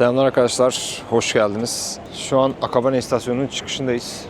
Selamlar arkadaşlar, hoş geldiniz. Şu an Akabane istasyonunun çıkışındayız.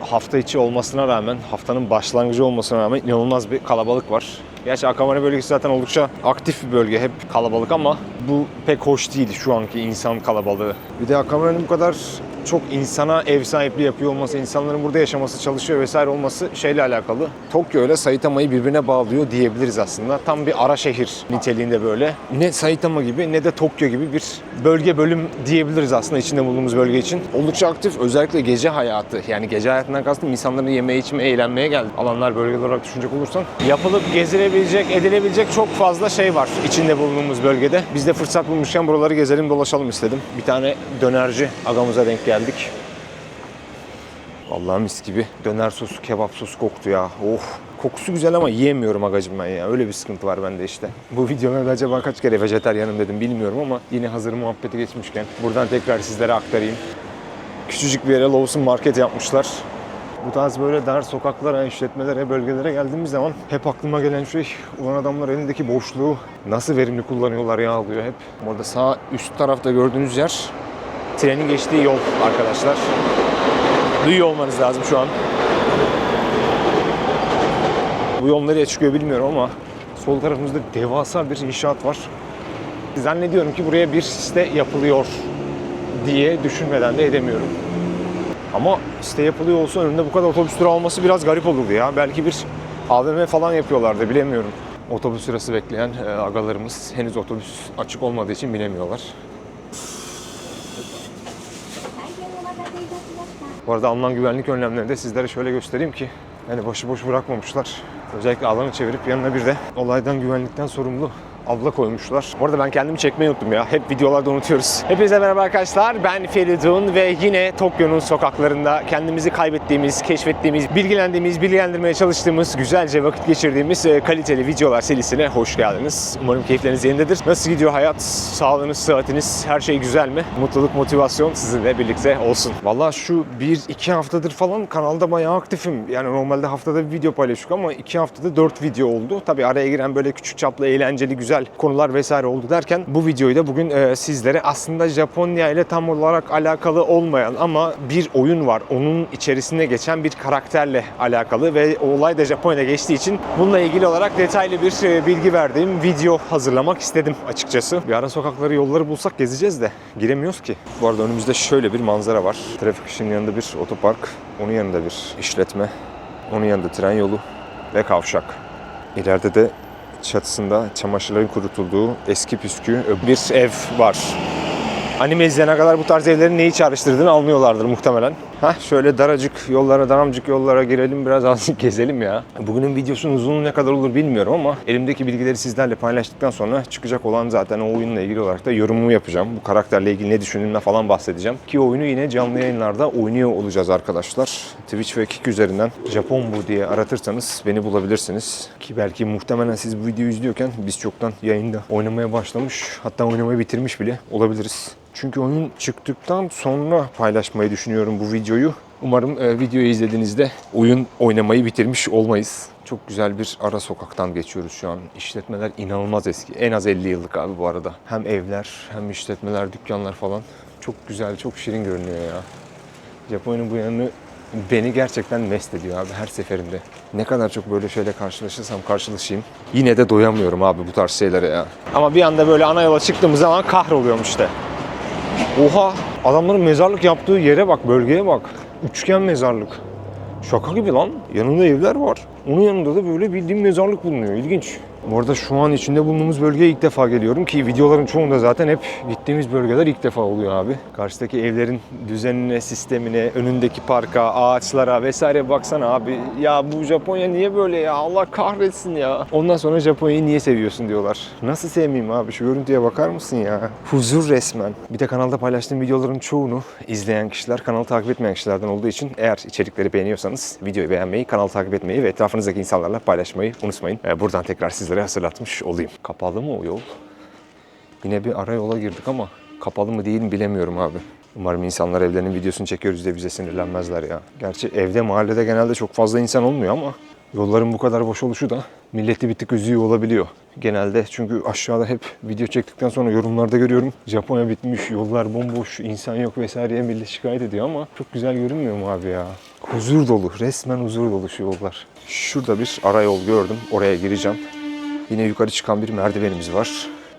Hafta içi olmasına rağmen, haftanın başlangıcı olmasına rağmen inanılmaz bir kalabalık var. Gerçi Akabane bölgesi zaten oldukça aktif bir bölge, hep kalabalık ama bu pek hoş değil şu anki insan kalabalığı. Bir de Akabane'nin bu kadar çok insana ev sahipliği yapıyor olması, insanların burada yaşaması, çalışıyor vesaire olması şeyle alakalı. Tokyo ile Saitama'yı birbirine bağlıyor diyebiliriz aslında. Tam bir ara şehir niteliğinde böyle. Ne Saitama gibi ne de Tokyo gibi bir bölge bölüm diyebiliriz aslında içinde bulunduğumuz bölge için. Oldukça aktif. Özellikle gece hayatı. Yani gece hayatından kastım insanların yemeğe içmeye, eğlenmeye geldi. Alanlar bölge olarak düşünecek olursan. Yapılıp gezilebilecek, edilebilecek çok fazla şey var içinde bulunduğumuz bölgede. Biz de fırsat bulmuşken buraları gezelim, dolaşalım istedim. Bir tane dönerci agamıza denk geldik. Vallahi mis gibi döner sosu, kebap sosu koktu ya. Oh. Kokusu güzel ama yiyemiyorum agacım ben ya. Öyle bir sıkıntı var bende işte. Bu videomda acaba kaç kere vejetaryenim dedim bilmiyorum ama yine hazır muhabbeti geçmişken buradan tekrar sizlere aktarayım. Küçücük bir yere Lawson Market yapmışlar. Bu tarz böyle dar sokaklara, işletmelere, bölgelere geldiğimiz zaman hep aklıma gelen şey ulan adamlar elindeki boşluğu nasıl verimli kullanıyorlar ya oluyor hep. Orada sağ üst tarafta gördüğünüz yer trenin geçtiği yol arkadaşlar. Duyuyor olmanız lazım şu an. Bu yol nereye çıkıyor bilmiyorum ama sol tarafımızda devasa bir inşaat var. Zannediyorum ki buraya bir site yapılıyor diye düşünmeden de edemiyorum. Ama site yapılıyor olsa önünde bu kadar otobüs durağı olması biraz garip olurdu ya. Belki bir AVM falan yapıyorlardı bilemiyorum. Otobüs sırası bekleyen e, agalarımız henüz otobüs açık olmadığı için bilemiyorlar. Bu arada alınan güvenlik önlemlerini de sizlere şöyle göstereyim ki yani başıboş bırakmamışlar. Özellikle alanı çevirip yanına bir de olaydan güvenlikten sorumlu abla koymuşlar. Bu arada ben kendimi çekmeyi unuttum ya. Hep videolarda unutuyoruz. Hepinize merhaba arkadaşlar. Ben Feridun ve yine Tokyo'nun sokaklarında kendimizi kaybettiğimiz, keşfettiğimiz, bilgilendiğimiz, bilgilendirmeye çalıştığımız, güzelce vakit geçirdiğimiz e, kaliteli videolar serisine hoş geldiniz. Umarım keyifleriniz yerindedir. Nasıl gidiyor hayat? Sağlığınız, sıhhatiniz, her şey güzel mi? Mutluluk, motivasyon sizinle birlikte olsun. Valla şu bir iki haftadır falan kanalda bayağı aktifim. Yani normalde haftada bir video paylaşıyorduk ama iki haftada dört video oldu. Tabii araya giren böyle küçük çaplı, eğlenceli, güzel konular vesaire oldu derken bu videoyu da bugün e, sizlere aslında Japonya ile tam olarak alakalı olmayan ama bir oyun var. Onun içerisine geçen bir karakterle alakalı ve o olay da Japonya'da geçtiği için bununla ilgili olarak detaylı bir e, bilgi verdiğim video hazırlamak istedim açıkçası. Bir ara sokakları, yolları bulsak gezeceğiz de giremiyoruz ki. Bu arada önümüzde şöyle bir manzara var. Trafik ışığının yanında bir otopark, onun yanında bir işletme, onun yanında tren yolu ve kavşak. İleride de çatısında çamaşırların kurutulduğu eski püskü bir ev var. Anime izleyene kadar bu tarz evlerin neyi çağrıştırdığını anlıyorlardır muhtemelen. Hah şöyle daracık yollara, daramcık yollara girelim biraz azıcık gezelim ya. Bugünün videosunun uzunluğu ne kadar olur bilmiyorum ama elimdeki bilgileri sizlerle paylaştıktan sonra çıkacak olan zaten o oyunla ilgili olarak da yorumumu yapacağım. Bu karakterle ilgili ne düşündüğümle falan bahsedeceğim. Ki oyunu yine canlı yayınlarda oynuyor olacağız arkadaşlar. Twitch ve Kick üzerinden Japon bu diye aratırsanız beni bulabilirsiniz. Ki belki muhtemelen siz bu videoyu izliyorken biz çoktan yayında oynamaya başlamış hatta oynamayı bitirmiş bile olabiliriz. Çünkü oyun çıktıktan sonra paylaşmayı düşünüyorum bu videoyu. Umarım e, videoyu izlediğinizde oyun oynamayı bitirmiş olmayız. Çok güzel bir ara sokaktan geçiyoruz şu an. İşletmeler inanılmaz eski. En az 50 yıllık abi bu arada. Hem evler hem işletmeler, dükkanlar falan. Çok güzel, çok şirin görünüyor ya. Japonya'nın bu yanı beni gerçekten mest ediyor abi her seferinde. Ne kadar çok böyle şeyle karşılaşırsam karşılaşayım yine de doyamıyorum abi bu tarz şeylere ya. Ama bir anda böyle ana yola çıktığımız zaman kahroluyorum işte. Oha! Adamların mezarlık yaptığı yere bak, bölgeye bak. Üçgen mezarlık. Şaka gibi lan. Yanında evler var. Onun yanında da böyle bildiğin mezarlık bulunuyor. İlginç. Bu arada şu an içinde bulunduğumuz bölgeye ilk defa geliyorum ki videoların çoğunda zaten hep gittiğimiz bölgeler ilk defa oluyor abi. Karşıdaki evlerin düzenine, sistemine, önündeki parka, ağaçlara vesaire baksana abi. Ya bu Japonya niye böyle ya? Allah kahretsin ya. Ondan sonra Japonya'yı niye seviyorsun diyorlar. Nasıl sevmeyeyim abi? Şu görüntüye bakar mısın ya? Huzur resmen. Bir de kanalda paylaştığım videoların çoğunu izleyen kişiler kanalı takip etmeyen kişilerden olduğu için eğer içerikleri beğeniyorsanız videoyu beğenmeyi, kanalı takip etmeyi ve etrafınızdaki insanlarla paylaşmayı unutmayın. Ee, Buradan tekrar sizlere hatırlatmış olayım. Kapalı mı o yol? Yine bir ara yola girdik ama kapalı mı değil mi bilemiyorum abi. Umarım insanlar evlerinin videosunu çekiyoruz diye bize sinirlenmezler ya. Gerçi evde mahallede genelde çok fazla insan olmuyor ama Yolların bu kadar boş oluşu da milleti bir tık üzüyor olabiliyor. Genelde çünkü aşağıda hep video çektikten sonra yorumlarda görüyorum. Japonya bitmiş, yollar bomboş, insan yok vesaireye millet şikayet ediyor ama çok güzel görünmüyor mu abi ya? Huzur dolu, resmen huzur dolu şu yollar. Şurada bir ara yol gördüm, oraya gireceğim. Yine yukarı çıkan bir merdivenimiz var.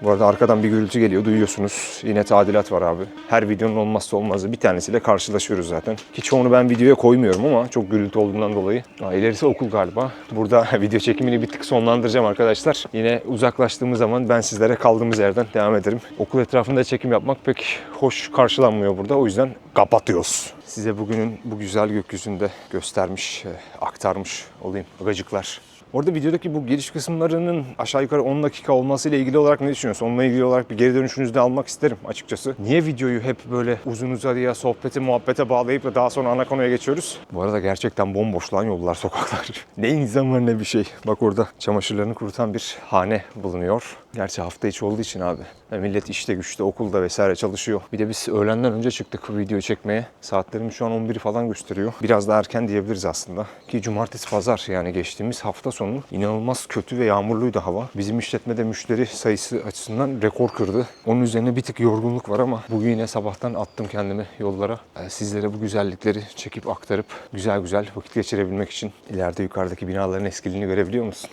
Bu arada arkadan bir gürültü geliyor duyuyorsunuz. Yine tadilat var abi. Her videonun olmazsa olmazı bir tanesiyle karşılaşıyoruz zaten. Ki çoğunu ben videoya koymuyorum ama çok gürültü olduğundan dolayı. Ha, ilerisi okul galiba. Burada video çekimini bir tık sonlandıracağım arkadaşlar. Yine uzaklaştığımız zaman ben sizlere kaldığımız yerden devam ederim. Okul etrafında çekim yapmak pek hoş karşılanmıyor burada. O yüzden kapatıyoruz. Size bugünün bu güzel gökyüzünde göstermiş, e, aktarmış olayım. Gacıklar. Orada videodaki bu giriş kısımlarının aşağı yukarı 10 dakika olmasıyla ilgili olarak ne düşünüyorsun? Onunla ilgili olarak bir geri dönüşünüzü de almak isterim açıkçası. Niye videoyu hep böyle uzun uzadıya, sohbete, muhabbete bağlayıp da daha sonra ana konuya geçiyoruz? Bu arada gerçekten bomboş lan yollar, sokaklar. ne insan var ne bir şey. Bak orada çamaşırlarını kurutan bir hane bulunuyor. Gerçi hafta içi olduğu için abi. Yani millet işte güçte, okulda vesaire çalışıyor. Bir de biz öğlenden önce çıktık videoyu çekmeye. Saatlerimiz şu an 11 falan gösteriyor. Biraz daha erken diyebiliriz aslında. Ki cumartesi pazar yani geçtiğimiz hafta sonu inanılmaz kötü ve yağmurluydu hava. Bizim işletmede müşteri sayısı açısından rekor kırdı. Onun üzerine bir tık yorgunluk var ama bugün yine sabahtan attım kendimi yollara. Ee, Sizlere bu güzellikleri çekip aktarıp güzel güzel vakit geçirebilmek için ileride yukarıdaki binaların eskiliğini görebiliyor musun?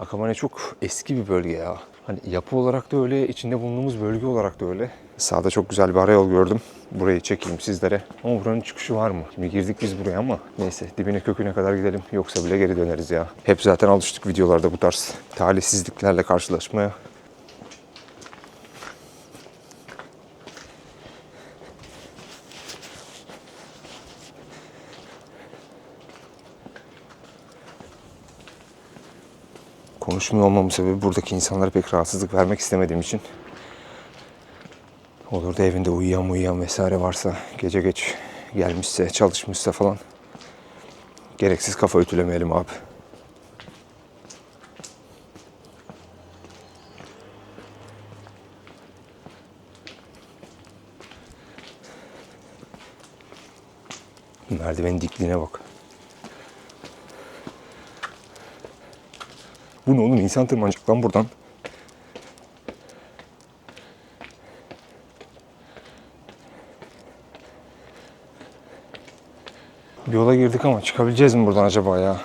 Akamane çok eski bir bölge ya. Hani yapı olarak da öyle, içinde bulunduğumuz bölge olarak da öyle. Sağda çok güzel bir arayol gördüm. Burayı çekeyim sizlere. Ama buranın çıkışı var mı? Şimdi girdik biz buraya ama neyse dibine köküne kadar gidelim. Yoksa bile geri döneriz ya. Hep zaten alıştık videolarda bu tarz talihsizliklerle karşılaşmaya. Konuşmuyor olmamın sebebi buradaki insanlara pek rahatsızlık vermek istemediğim için. Olur da evinde uyuyan uyuyan vesaire varsa gece geç gelmişse çalışmışsa falan gereksiz kafa ütülemeyelim abi. Merdivenin dikliğine bak. Bu ne oğlum insan tırmanacak lan buradan. Bir yola girdik ama çıkabileceğiz mi buradan acaba ya?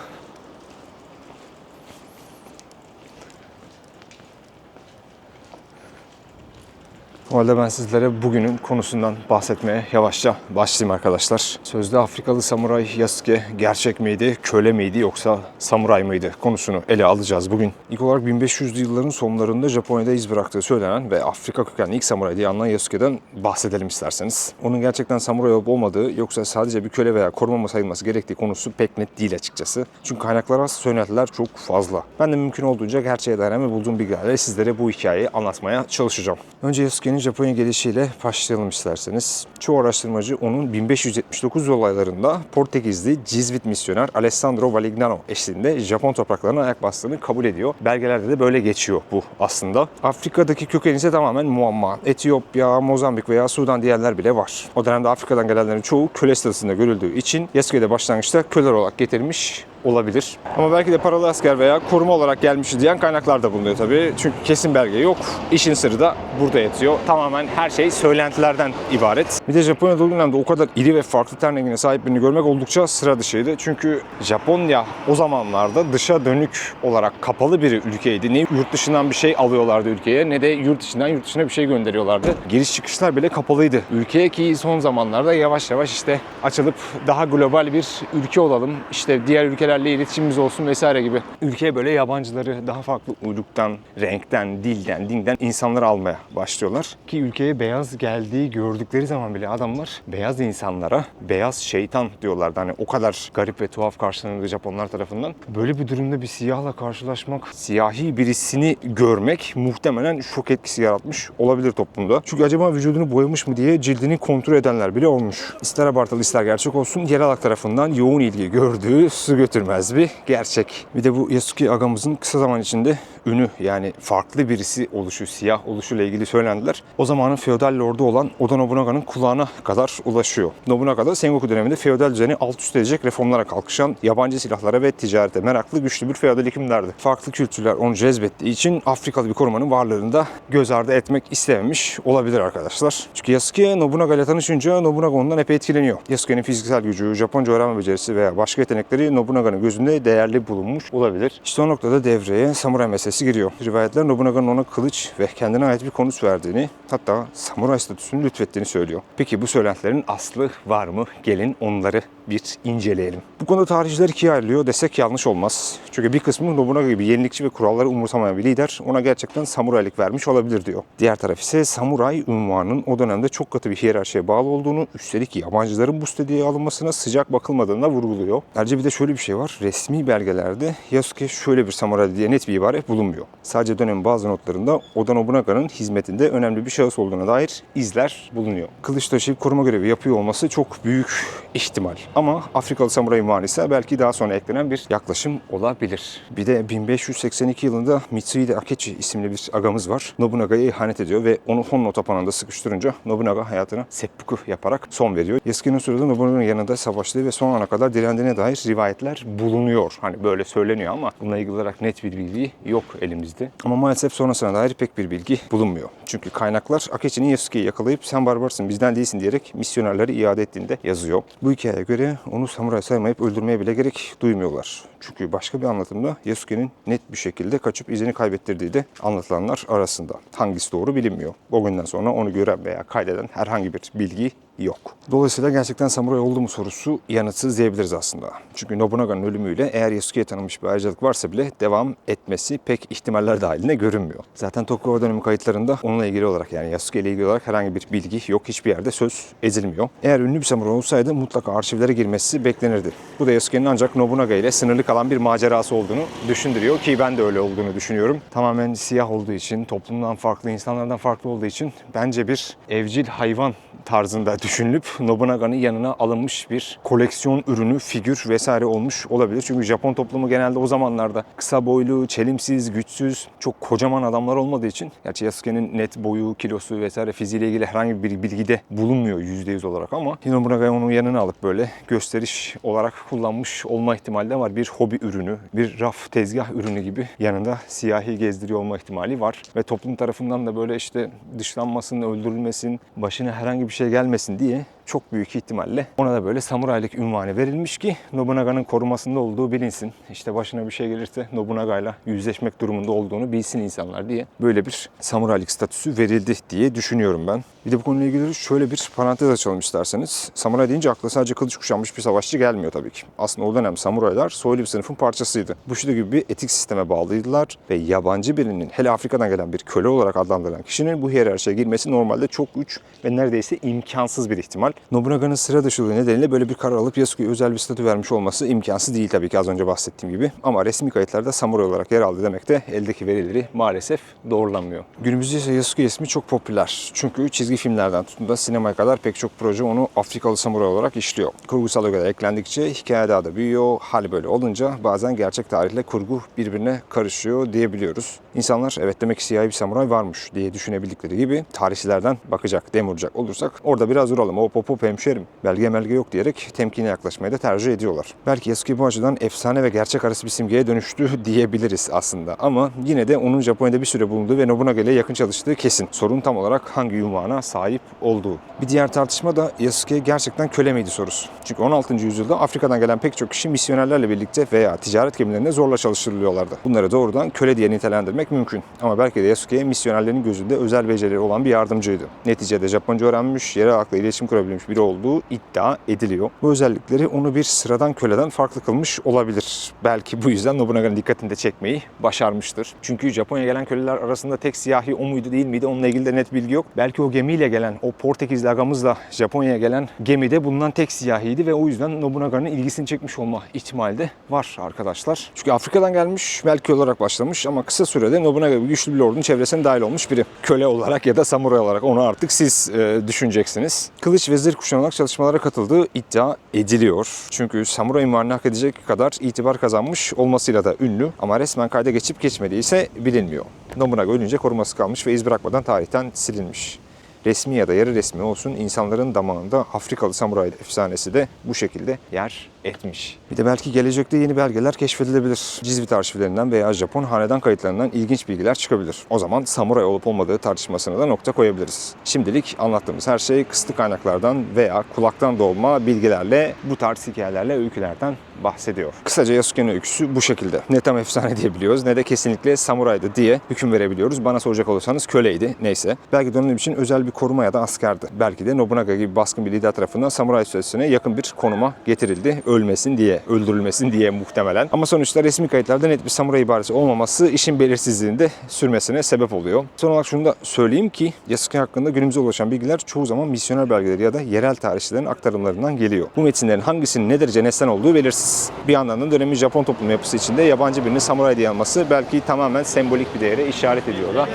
O halde ben sizlere bugünün konusundan bahsetmeye yavaşça başlayayım arkadaşlar. Sözde Afrikalı samuray Yasuke gerçek miydi, köle miydi yoksa samuray mıydı konusunu ele alacağız bugün. İlk olarak 1500'lü yılların sonlarında Japonya'da iz bıraktığı söylenen ve Afrika kökenli ilk samuray diye anılan Yasuke'den bahsedelim isterseniz. Onun gerçekten samuray olup olmadığı yoksa sadece bir köle veya koruma mı sayılması gerektiği konusu pek net değil açıkçası. Çünkü kaynaklara söylentiler çok fazla. Ben de mümkün olduğunca gerçeğe dayanan ve bulduğum bilgilerle sizlere bu hikayeyi anlatmaya çalışacağım. Önce Yasuke'nin Japonya gelişiyle başlayalım isterseniz. Çoğu araştırmacı onun 1579 olaylarında Portekizli Cizvit misyoner Alessandro Valignano eşliğinde Japon topraklarına ayak bastığını kabul ediyor. Belgelerde de böyle geçiyor bu aslında. Afrika'daki köken ise tamamen muamma. Etiyopya, Mozambik veya Sudan diyenler bile var. O dönemde Afrika'dan gelenlerin çoğu köle statüsünde görüldüğü için Yasuke'de başlangıçta köleler olarak getirilmiş olabilir. Ama belki de paralı asker veya koruma olarak gelmiş diyen kaynaklar da bulunuyor tabii. Çünkü kesin belge yok. İşin sırrı da burada yatıyor. Tamamen her şey söylentilerden ibaret. Bir de Japonya'da o dönemde o kadar iri ve farklı ten rengine sahip birini görmek oldukça sıra dışıydı. Çünkü Japonya o zamanlarda dışa dönük olarak kapalı bir ülkeydi. Ne yurt dışından bir şey alıyorlardı ülkeye ne de yurt dışından yurt dışına bir şey gönderiyorlardı. Giriş çıkışlar bile kapalıydı ülkeye ki son zamanlarda yavaş yavaş işte açılıp daha global bir ülke olalım. İşte diğer ülkelerle iletişimimiz olsun vesaire gibi. Ülkeye böyle yabancıları daha farklı uyruktan, renkten, dilden, dinden insanları almaya başlıyorlar. Ki ülkeye beyaz geldiği gördükleri zaman bile adamlar beyaz insanlara beyaz şeytan diyorlardı. Hani o kadar garip ve tuhaf karşılanırdı Japonlar tarafından. Böyle bir durumda bir siyahla karşılaşmak, siyahi birisini görmek muhtemelen şok etkisi yaratmış olabilir toplumda. Çünkü acaba vücudunu boyamış mı diye cildini kontrol edenler bile olmuş. İster abartılı ister gerçek olsun yerel halk tarafından yoğun ilgi gördüğü su götürmez bir gerçek. Bir de bu Yasuke agamızın kısa zaman içinde ünü yani farklı birisi oluşu, siyah oluşuyla ilgili söylendiler. O zamanın feodal lordu olan Oda Nobunaga'nın kulağına kadar ulaşıyor. Nobunaga da Sengoku döneminde feodal düzeni alt üst edecek reformlara kalkışan, yabancı silahlara ve ticarete meraklı güçlü bir feodal hükümdardı. Farklı kültürler onu cezbettiği için Afrikalı bir korumanın varlığını da göz ardı etmek istememiş olabilir arkadaşlar. Çünkü Yasuke Nobunaga ile tanışınca Nobunaga ondan epey etkileniyor. Yasuke'nin fiziksel gücü, Japonca öğrenme becerisi veya başka yetenekleri Nobunaga'nın gözünde değerli bulunmuş olabilir. İşte o noktada devreye samuray meselesi giriyor. Rivayetler Nobunaga'nın ona kılıç ve kendine ait bir konus verdiğini hatta samuray statüsünü lütfettiğini söylüyor. Peki bu söylentilerin aslı var mı? Gelin onları bir inceleyelim. Bu konuda tarihçiler ikiye ayrılıyor desek yanlış olmaz. Çünkü bir kısmı Nobunaga gibi yenilikçi ve kuralları umursamayan bir lider ona gerçekten samuraylık vermiş olabilir diyor. Diğer taraf ise samuray unvanının o dönemde çok katı bir hiyerarşiye bağlı olduğunu, üstelik yabancıların bu statüye alınmasına sıcak bakılmadığını vurguluyor. Ayrıca bir de şöyle bir şey var. Resmi belgelerde Yasuke şöyle bir samuray diye net bir ibare bulunmuyor. Sadece dönemin bazı notlarında Oda Nobunaga'nın hizmetinde önemli bir şahıs olduğuna dair izler bulunuyor. Kılıç koruma görevi yapıyor olması çok büyük ihtimal. Ama Afrikalı samuray ünvanı ise belki daha sonra eklenen bir yaklaşım olabilir. Bir de 1582 yılında Mitsuhide Akechi isimli bir agamız var. Nobunaga'ya ihanet ediyor ve onu Honno tapınağında sıkıştırınca Nobunaga hayatına seppuku yaparak son veriyor. Yasuke'nin sırada Nobunaga'nın yanında savaştığı ve son ana kadar direndiğine dair rivayetler bulunuyor. Hani böyle söyleniyor ama bununla ilgili olarak net bir bilgi yok elimizde. Ama maalesef sonrasına dair pek bir bilgi bulunmuyor. Çünkü kaynaklar Akechi'nin Yasuke'yi yakalayıp sen barbarsın bizden değilsin diyerek misyonerleri iade ettiğinde yazıyor. Bu hikayeye göre onu samuray saymayıp öldürmeye bile gerek duymuyorlar. Çünkü başka bir anlatımda Yasuke'nin net bir şekilde kaçıp izini kaybettirdiği de anlatılanlar arasında. Hangisi doğru bilinmiyor. O günden sonra onu gören veya kaydeden herhangi bir bilgi yok. Dolayısıyla gerçekten samuray oldu mu sorusu yanıtsız diyebiliriz aslında. Çünkü Nobunaga'nın ölümüyle eğer Yasuke'ye tanınmış bir ayrıcalık varsa bile devam etmesi pek ihtimaller dahilinde görünmüyor. Zaten Tokugawa dönemi kayıtlarında onunla ilgili olarak yani Yasuke ile ilgili olarak herhangi bir bilgi yok. Hiçbir yerde söz edilmiyor. Eğer ünlü bir samuray olsaydı mutlaka arşivlere girmesi beklenirdi. Bu da Yasuke'nin ancak Nobunaga ile sınırlı kalan bir macerası olduğunu düşündürüyor ki ben de öyle olduğunu düşünüyorum. Tamamen siyah olduğu için, toplumdan farklı, insanlardan farklı olduğu için bence bir evcil hayvan tarzında düşünülüp Nobunaga'nın yanına alınmış bir koleksiyon ürünü, figür vesaire olmuş olabilir. Çünkü Japon toplumu genelde o zamanlarda kısa boylu, çelimsiz, güçsüz, çok kocaman adamlar olmadığı için gerçi Yasuke'nin net boyu, kilosu vesaire fiziğiyle ilgili herhangi bir bilgide bulunmuyor %100 olarak ama Nobunaga'yı onun yanına alıp böyle gösteriş olarak kullanmış olma ihtimali de var. Bir hobi ürünü, bir raf tezgah ürünü gibi yanında siyahi gezdiriyor olma ihtimali var. Ve toplum tarafından da böyle işte dışlanmasın, öldürülmesin, başına herhangi bir şey gelmesin diye çok büyük ihtimalle ona da böyle samuraylık ünvanı verilmiş ki Nobunaga'nın korumasında olduğu bilinsin. İşte başına bir şey gelirse Nobunaga'yla yüzleşmek durumunda olduğunu bilsin insanlar diye böyle bir samuraylık statüsü verildi diye düşünüyorum ben. Bir de bu konuyla ilgili şöyle bir parantez açalım isterseniz. Samuray deyince akla sadece kılıç kuşanmış bir savaşçı gelmiyor tabii ki. Aslında o dönem samuraylar soylu bir sınıfın parçasıydı. Bushido gibi bir etik sisteme bağlıydılar ve yabancı birinin hele Afrika'dan gelen bir köle olarak adlandırılan kişinin bu hiyerarşiye girmesi normalde çok güç ve neredeyse imkansız bir ihtimal. Nobunaga'nın sıra dışılığı nedeniyle böyle bir karar alıp Yasuke'ye özel bir statü vermiş olması imkansız değil tabii ki az önce bahsettiğim gibi. Ama resmi kayıtlarda samuray olarak yer aldı demek de eldeki verileri maalesef doğrulanmıyor. Günümüzde ise Yasuke ismi çok popüler. Çünkü çizgi filmlerden tutun da sinemaya kadar pek çok proje onu Afrikalı samuray olarak işliyor. Kurgusal ögeler eklendikçe hikaye daha da büyüyor. Hal böyle olunca bazen gerçek tarihle kurgu birbirine karışıyor diyebiliyoruz. İnsanlar evet demek ki siyahi bir samuray varmış diye düşünebildikleri gibi tarihçilerden bakacak, demuracak olursak orada biraz duralım. O pop hop hemşerim. Belge melge yok diyerek temkine yaklaşmayı da tercih ediyorlar. Belki Yasuke bu açıdan efsane ve gerçek arası bir simgeye dönüştü diyebiliriz aslında. Ama yine de onun Japonya'da bir süre bulunduğu ve Nobunaga ile yakın çalıştığı kesin. Sorun tam olarak hangi ünvana sahip olduğu. Bir diğer tartışma da Yasuke gerçekten köle miydi sorusu. Çünkü 16. yüzyılda Afrika'dan gelen pek çok kişi misyonerlerle birlikte veya ticaret gemilerinde zorla çalıştırılıyorlardı. Bunları doğrudan köle diye nitelendirmek mümkün. Ama belki de Yasuke misyonerlerin gözünde özel becerileri olan bir yardımcıydı. Neticede Japonca öğrenmiş, yerel halkla iletişim kurabilmiş biri olduğu iddia ediliyor. Bu özellikleri onu bir sıradan köleden farklı kılmış olabilir. Belki bu yüzden Nobunaga'nın dikkatini de çekmeyi başarmıştır. Çünkü Japonya'ya gelen köleler arasında tek siyahi o muydu değil miydi onunla ilgili de net bilgi yok. Belki o gemiyle gelen, o Portekizli agamızla Japonya'ya gelen gemide bulunan tek siyahiydi ve o yüzden Nobunaga'nın ilgisini çekmiş olma ihtimali de var arkadaşlar. Çünkü Afrika'dan gelmiş, belki olarak başlamış ama kısa sürede Nobunaga gibi güçlü bir ordunun çevresine dahil olmuş biri. Köle olarak ya da samuray olarak onu artık siz e, düşüneceksiniz. Kılıç ve zırh kuşanarak çalışmalara katıldığı iddia ediliyor. Çünkü samurayın varlığını hak edecek kadar itibar kazanmış olmasıyla da ünlü ama resmen kayda geçip geçmediği ise bilinmiyor. Nobunaga ölünce koruması kalmış ve iz bırakmadan tarihten silinmiş. Resmi ya da yarı resmi olsun insanların damağında Afrikalı samuray efsanesi de bu şekilde yer etmiş. Bir de belki gelecekte yeni belgeler keşfedilebilir. Cizvit arşivlerinden veya Japon hanedan kayıtlarından ilginç bilgiler çıkabilir. O zaman samuray olup olmadığı tartışmasına da nokta koyabiliriz. Şimdilik anlattığımız her şey kısıtlı kaynaklardan veya kulaktan dolma bilgilerle bu tarz hikayelerle, öykülerden bahsediyor. Kısaca Yasuke'nin öyküsü bu şekilde. Ne tam efsane diyebiliyoruz ne de kesinlikle samuraydı diye hüküm verebiliyoruz. Bana soracak olursanız köleydi neyse. Belki dönem için özel bir koruma ya da askerdi. Belki de Nobunaga gibi baskın bir lider tarafından samuray sözüne yakın bir konuma getirildi. Ölmesin diye, öldürülmesin diye muhtemelen. Ama sonuçta resmi kayıtlarda net bir samuray ibaresi olmaması işin belirsizliğinde sürmesine sebep oluyor. Son olarak şunu da söyleyeyim ki Yasuke hakkında günümüze ulaşan bilgiler çoğu zaman misyoner belgeleri ya da yerel tarihçilerin aktarımlarından geliyor. Bu metinlerin hangisinin ne derece nesnen olduğu belirsiz. Bir yandan da dönemin Japon toplum yapısı içinde yabancı birinin samuray diye alması belki tamamen sembolik bir değere işaret ediyor da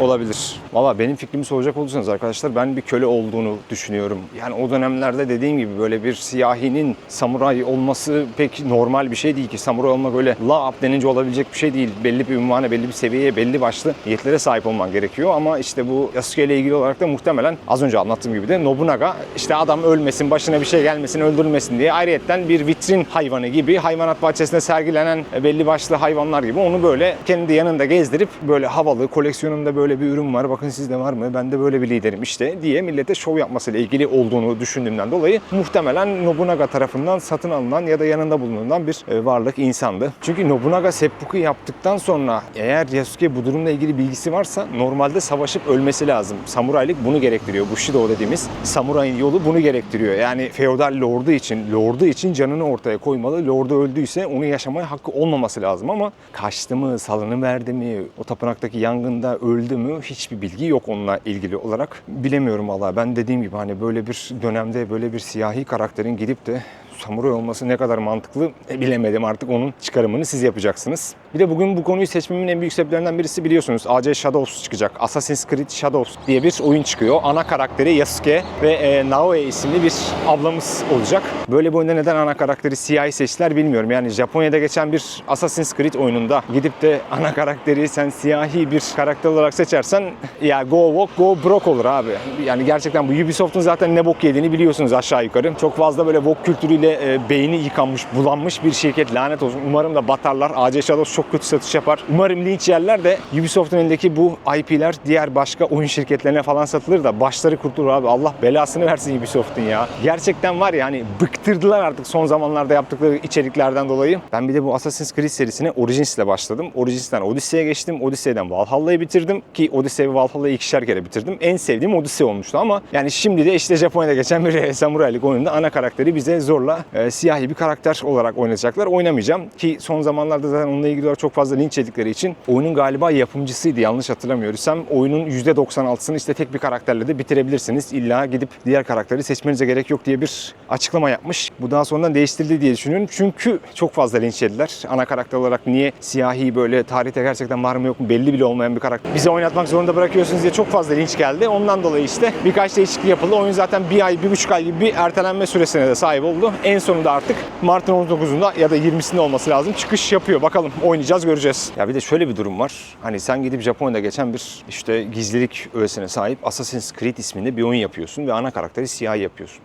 olabilir. Valla benim fikrimi soracak olursanız arkadaşlar ben bir köle olduğunu düşünüyorum. Yani o dönemlerde dediğim gibi böyle bir siyahinin samuray olması pek normal bir şey değil ki. Samuray olmak öyle la denince olabilecek bir şey değil. Belli bir ünvana, belli bir seviyeye, belli başlı niyetlere sahip olman gerekiyor. Ama işte bu Yasuke ile ilgili olarak da muhtemelen az önce anlattığım gibi de Nobunaga işte adam ölmesin, başına bir şey gelmesin, öldürülmesin diye ayrıyetten bir vitrin hayvanı gibi hayvanat bahçesinde sergilenen belli başlı hayvanlar gibi onu böyle kendi yanında gezdirip böyle havalı koleksiyonumda böyle bir ürün var bakın sizde var mı ben de böyle bir liderim işte diye millete şov yapmasıyla ilgili olduğunu düşündüğümden dolayı muhtemelen Nobunaga tarafından satın alınan ya da yanında bulunan bir e, varlık insandı. Çünkü Nobunaga seppuku yaptıktan sonra eğer Yasuke bu durumla ilgili bilgisi varsa normalde savaşıp ölmesi lazım. Samuraylık bunu gerektiriyor. Bushido dediğimiz samurayın yolu bunu gerektiriyor. Yani feodal lordu için, lordu için canını ortaya koymalı. Lordu öldüyse onu yaşamaya hakkı olmaması lazım ama kaçtı mı, salını verdi mi, o tapınaktaki yangında öldü mü hiçbir bilgi yok onunla ilgili olarak. Bilemiyorum valla. Ben dediğim gibi hani böyle bir dönemde böyle bir siyahi karakterin gidip de samuray olması ne kadar mantıklı e, bilemedim artık onun çıkarımını siz yapacaksınız. Bir de bugün bu konuyu seçmemin en büyük sebeplerinden birisi biliyorsunuz AC Shadows çıkacak. Assassin's Creed Shadows diye bir oyun çıkıyor. Ana karakteri Yasuke ve e, Naoe isimli bir ablamız olacak. Böyle bir oyunda neden ana karakteri siyahi seçtiler bilmiyorum. Yani Japonya'da geçen bir Assassin's Creed oyununda gidip de ana karakteri sen siyahi bir karakter olarak seçersen ya go walk go broke olur abi. Yani gerçekten bu Ubisoft'un zaten ne bok yediğini biliyorsunuz aşağı yukarı. Çok fazla böyle woke kültürüyle e, beyni yıkanmış, bulanmış bir şirket lanet olsun. Umarım da batarlar. AC Shadows çok kötü satış yapar. Umarım linç yerler de Ubisoft'un elindeki bu IP'ler diğer başka oyun şirketlerine falan satılır da başları kurtulur abi. Allah belasını versin Ubisoft'un ya. Gerçekten var ya hani bıktırdılar artık son zamanlarda yaptıkları içeriklerden dolayı. Ben bir de bu Assassin's Creed serisine Origins ile başladım. Origins'ten Odyssey'e geçtim. Odyssey'den Valhalla'yı bitirdim ki Odyssey ve Valhalla'yı ikişer kere bitirdim. En sevdiğim Odyssey olmuştu ama yani şimdi de işte Japonya'da geçen bir samuraylık oyununda ana karakteri bize zorla e, siyahi bir karakter olarak oynatacaklar. Oynamayacağım ki son zamanlarda zaten onunla ilgili çok fazla linç yedikleri için oyunun galiba yapımcısıydı yanlış hatırlamıyorsam. Oyunun %96'sını işte tek bir karakterle de bitirebilirsiniz. İlla gidip diğer karakteri seçmenize gerek yok diye bir açıklama yapmış. Bu daha sonradan değiştirildi diye düşünüyorum. Çünkü çok fazla linç yediler. Ana karakter olarak niye siyahi böyle tarihte gerçekten var mı yok mu belli bile olmayan bir karakter bize oynatmak zorunda bırakıyorsunuz diye çok fazla linç geldi. Ondan dolayı işte birkaç değişiklik yapıldı. Oyun zaten bir ay, bir buçuk ay gibi bir ertelenme süresine de sahip oldu. En sonunda artık Mart'ın 19'unda ya da 20'sinde olması lazım. Çıkış yapıyor. Bakalım oynayacağız göreceğiz. Ya bir de şöyle bir durum var. Hani sen gidip Japonya'da geçen bir işte gizlilik öğesine sahip Assassin's Creed isminde bir oyun yapıyorsun ve ana karakteri siyah yapıyorsun.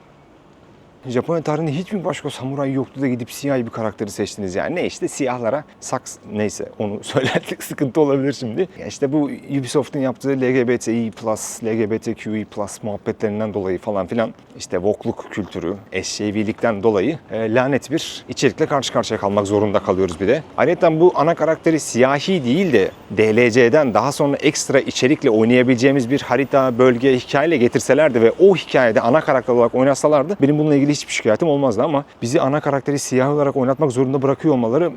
Japonya tarihinde hiç mi başka samuray yoktu da gidip siyahi bir karakteri seçtiniz yani? Ne işte siyahlara saks neyse onu söylersek sıkıntı olabilir şimdi. Ya işte bu Ubisoft'un yaptığı LGBTİ+, LGBTQI+, muhabbetlerinden dolayı falan filan işte wokluk kültürü, eşevilikten dolayı e, lanet bir içerikle karşı karşıya kalmak zorunda kalıyoruz bir de. Ayrıca bu ana karakteri siyahi değil de DLC'den daha sonra ekstra içerikle oynayabileceğimiz bir harita, bölge, hikayeyle getirselerdi ve o hikayede ana karakter olarak oynasalardı benim bununla ilgili ilgili hiçbir şikayetim olmazdı ama bizi ana karakteri siyah olarak oynatmak zorunda bırakıyor olmaları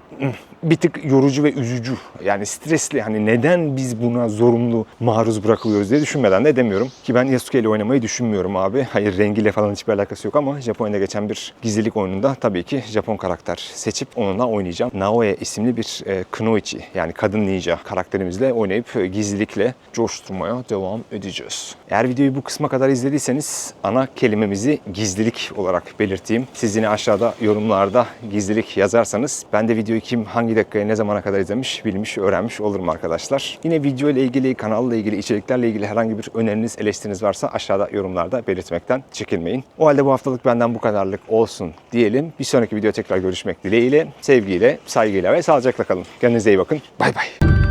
bir tık yorucu ve üzücü. Yani stresli. Hani neden biz buna zorunlu maruz bırakılıyoruz diye düşünmeden de edemiyorum. Ki ben Yasuke ile oynamayı düşünmüyorum abi. Hayır rengiyle falan hiçbir alakası yok ama Japonya'da geçen bir gizlilik oyununda tabii ki Japon karakter seçip onunla oynayacağım. Naoya isimli bir e, Kunoichi yani kadın ninja karakterimizle oynayıp e, gizlilikle coşturmaya devam edeceğiz. Eğer videoyu bu kısma kadar izlediyseniz ana kelimemizi gizlilik olarak belirteyim. Siz yine aşağıda yorumlarda gizlilik yazarsanız ben de videoyu kim hangi dakikaya ne zamana kadar izlemiş bilmiş öğrenmiş olurum arkadaşlar. Yine video ile ilgili kanalla ilgili içeriklerle ilgili herhangi bir öneriniz eleştiriniz varsa aşağıda yorumlarda belirtmekten çekinmeyin. O halde bu haftalık benden bu kadarlık olsun diyelim. Bir sonraki video tekrar görüşmek dileğiyle, sevgiyle, saygıyla ve sağlıcakla kalın. Kendinize iyi bakın. Bay bay.